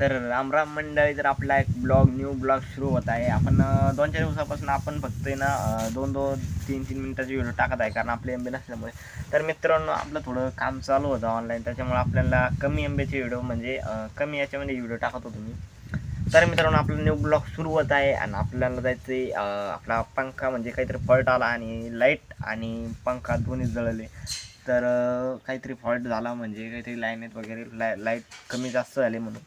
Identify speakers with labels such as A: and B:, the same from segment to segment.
A: तर राम राम मंडळी तर आपला एक ब्लॉग न्यू ब्लॉग सुरू होत आहे. आपण दोन चार दिवसापासून आपण फक्त ना दोन दोन तीन तीन मिनटाचे व्हिडिओ टाकत आहे. कारण आपले एमबी नसल्यामुळे. तर मित्रांनो आपलं थोडं काम चालू होतं ऑनलाईन त्याच्यामुळे आपल्याला कमी एमबीचे व्हिडिओ म्हणजे कमी याच्यामध्ये व्हिडिओ टाकत होतो मी. तर मित्रांनो आपला न्यू ब्लॉग सुरू होत आहे. आणि आपल्याला जायचं आहे आपला पंखा म्हणजे काहीतरी फॉल्ट आला आणि लाइट आणि पंखा दोन्ही जळले. तर काहीतरी फॉल्ट झाला म्हणजे काहीतरी लाईनीत वगैरे लाय लाइट कमी जास्त झाली म्हणून.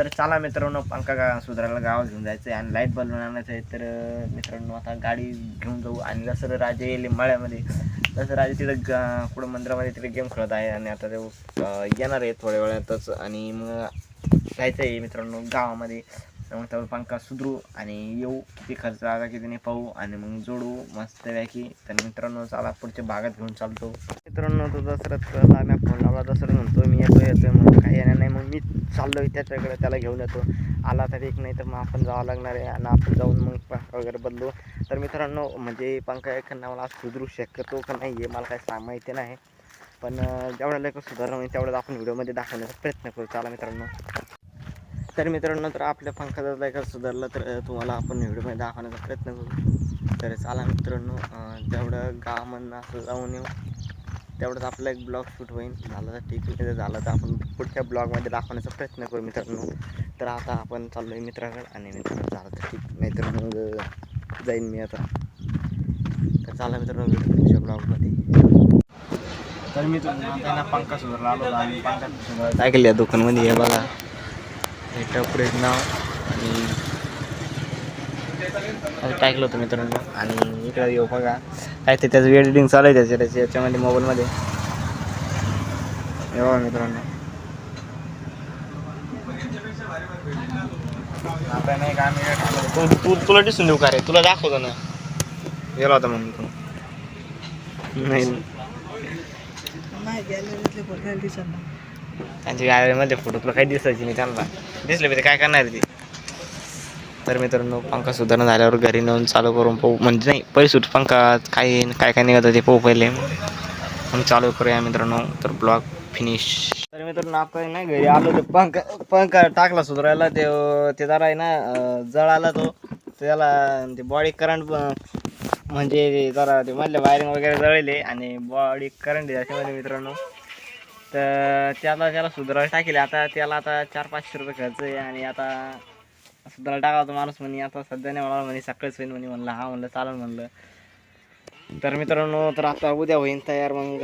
A: तर चला मित्रांनो पंखा गा सुधारायला गावात घेऊन जायचं आहे आणि लाइट बल्ब आणायचं आहे तर मित्रांनो आता गाडी घेऊन जाऊ आणि जसं राजे येईल मळ्यामध्ये. तसं राजे तिथं ग कुठं मंदिरामध्ये तिथे गेम खेळत आहे आणि आता ते येणार आहे थोड्या वेळातच आणि मग जायचं आहे मित्रांनो गावामध्ये. मग त्यावर पंखा सुधरू आणि येऊ. किती खर्च आला किती नाही पाहू आणि मग जोडू मस्तपैकी तर मित्रांनो चला पुढच्या भागात घेऊन चालतो. मित्रांनो तो दसऱ्यात आम्ही फोन लावला दसरा म्हणतो मी येतो येतो मग काही येणार नाही. मग मी चाललो त्याच्याकडे त्याला घेऊन येतो. आला तर एक नाही तर मग आपण जावं लागणार आहे आणि आपण जाऊन मग पंखा वगैरे बदलू. तर मित्रांनो म्हणजे पंखा एखादा मला सुधरू शकतो का नाही आहे मला काही सांग माहिती नाही. पण जेवढ्या लवकर सुधारणा होईल तेवढंच आपण व्हिडिओमध्ये दाखवण्याचा प्रयत्न करू. चला मित्रांनो. तर मित्रांनो तर आपल्या पंखा जर लवकर सुधारला तर तुम्हाला आपण व्हिडिओमध्ये दाखवण्याचा प्रयत्न करू. तर चला मित्रांनो तेवढं गावामधनं असं जाऊन येऊ. तेवढंच आपला एक ब्लॉग शूट होईल झालं तर ठीक आहे. जर झालं तर आपण पुढच्या ब्लॉगमध्ये दाखवण्याचा प्रयत्न करू मित्रांनो. तर आता आपण चाललो आहे मित्राकडे आणि मित्राकडे झालं तर ठीक. नाहीतर मग अं, जाईन मी आता. तर चला मित्रांनो भेटू पुढच्या ब्लॉगमध्ये. तर मी त्यांना पंखा सुधारला आलो आणि पंखा टाकले या दुकानमध्ये? हे बघा. हे टपरेट नाव आणि असं टाकलं होतं मित्रांनो? आणि इकडे येऊ बघा. काय ते त्याचं एडिटिंग चालू आहे त्याच्या त्याच्या याच्यामध्ये मोबाईलमध्ये हे बघा मित्रांनो. आता नाही. तू तू तुला दिसून देऊ का रे? तुला दाखवतो ना. गेला होता म्हणून तू. नाही.
B: नाही गॅलरीतले फोटो दिसत नाही
A: त्यांच्या गॅलरीमध्ये फोटो तुला काही दिसायची नाही त्यांना दिसले पाहिजे काय करणार ती? तर मित्रांनो पंखा सुधारणा झाल्यावर घरी नेऊन चालू करून पाहू. म्हणजे नाही पहिले सुट पंखा काय काय काय निघत ते पाहू पहिले. मग चालू करूया मित्रांनो तर ब्लॉग फिनिश तर मित्रांनो आपण ना घरी आलो ते पंखा पंखा टाकला सुधारायला. ते ते जरा आहे ना जळ जळाला तो. त्याला ते बॉडी करंट म्हणजे जरा ते मधल्या वायरिंग वगैरे जळले आणि बॉडी करंट आहे त्याच्यामध्ये मित्रांनो. तर त्याला त्याला सुधारायला टाकेल. आता त्याला आता चार पाचशे रुपये खर्च आहे आणि आता असं टाकावा तो माणूस म्हणे आता सध्या नाही मला म्हणे सकाळीच होईन म्हणे म्हणलं. हा म्हणलं चालेल म्हणलं. तर मित्रांनो तर आता उद्या होईन तयार मग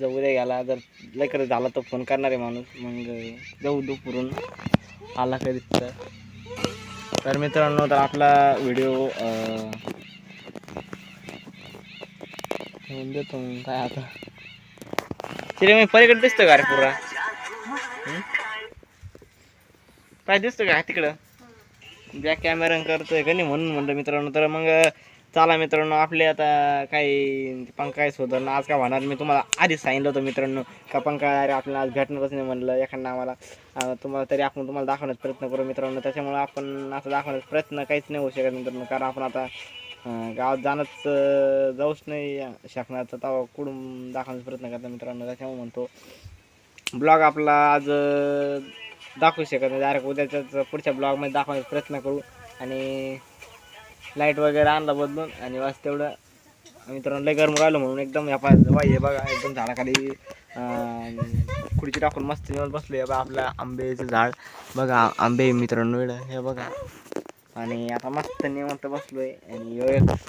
A: जर उद्या गेला जर लवकर झाला तर फोन करणार आहे माणूस. मग जाऊ दुपुरून. आला कधी तर तर मित्रांनो तर आपला व्हिडिओ ठेवून देतो मग काय आता. तिथे मी पलीकडे दिसतो का रे पुरा? काय दिसतो का तिकडं? बॅक कॅमेरा करतोय का नाही म्हणून म्हणलं मित्रांनो. तर मग चला मित्रांनो आपले आता काही पंखा काय सुधारणं आज काय होणार मी तुम्हाला आधीच सांगितलं होतं मित्रांनो का पंखा अरे आपल्याला आज भेटणारच नाही म्हणलं एखादा आम्हाला. तुम्हाला तरी आपण तुम्हाला दाखवण्याचा प्रयत्न करू मित्रांनो. त्याच्यामुळे आपण असं दाखवण्याचा प्रयत्न काहीच नाही होऊ शकत मित्रांनो. कारण आपण आता गावात जाणंच जाऊच नाही शकणार. तर तेव्हा कुठून दाखवण्याचा प्रयत्न करता मित्रांनो? त्याच्यामुळे म्हणतो ब्लॉग आपला आज दाखवू शकत नाही. डायरेक्ट उद्याच्याच पुढच्या ब्लॉगमध्ये दाखवण्याचा प्रयत्न करू. आणि लाइट वगैरे आणला बदलून आणि बस तेवढं. मित्रांनो लय गरम राहिलो म्हणून एकदम या पा हे बघा एकदम झाडाखाली खुर्ची टाकून मस्त येऊन बसलो हे बघा आपल्या आंबेचं झाड. बघा आंबे मित्रांनो हे बघा. आणि आता मस्त निवंत आहे आणि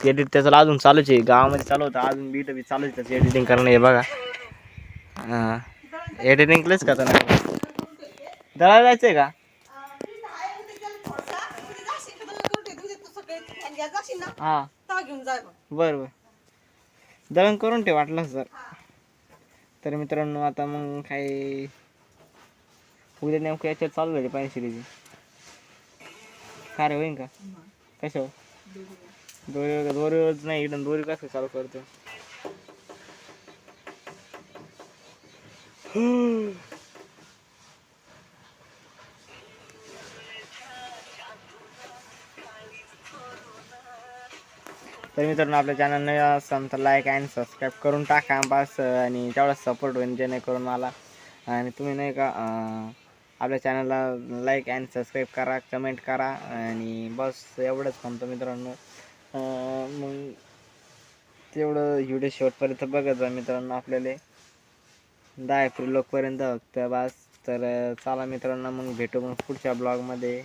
A: एडिट त्याचं अजून चालूच आहे. गावामध्ये चालू होतं. अजून बीट बी चालूच आहे त्याचं एडिटिंग करणं हे बघा. हां एडिटिंग केलंच का तर दळा जायचं आहे का? हा.
B: बर
A: बरं. बरं दळण करून ठेव वाटलं सर. तर मित्रांनो आता मग काही उद्या नेमकं याच्यात चालू झाली पाहिजे सिरीज काय होईन का? कशावर? दोरी दोरीवरच नाही इकडं दोरी कसं चालू करतो? तर मित्रांनो आपल्या चॅनल नवीन असाल तर लाईक अँड सबस्क्राईब करून टाका बस आणि तेवढा सपोर्ट होईल जेणेकरून मला. आणि तुम्ही नाही का आपल्या चॅनलला लाईक अँड सबस्क्राईब करा कमेंट करा आणि बस एवढंच म्हणतो मित्रांनो. मग तेवढं व्हिडिओ शेवटपर्यंत बघत जा मित्रांनो आपल्याला. दहा एप्रिल लोकपर्यंत फक्त बस. तर चला मित्रांनो मग भेटू मग पुढच्या ब्लॉगमध्ये.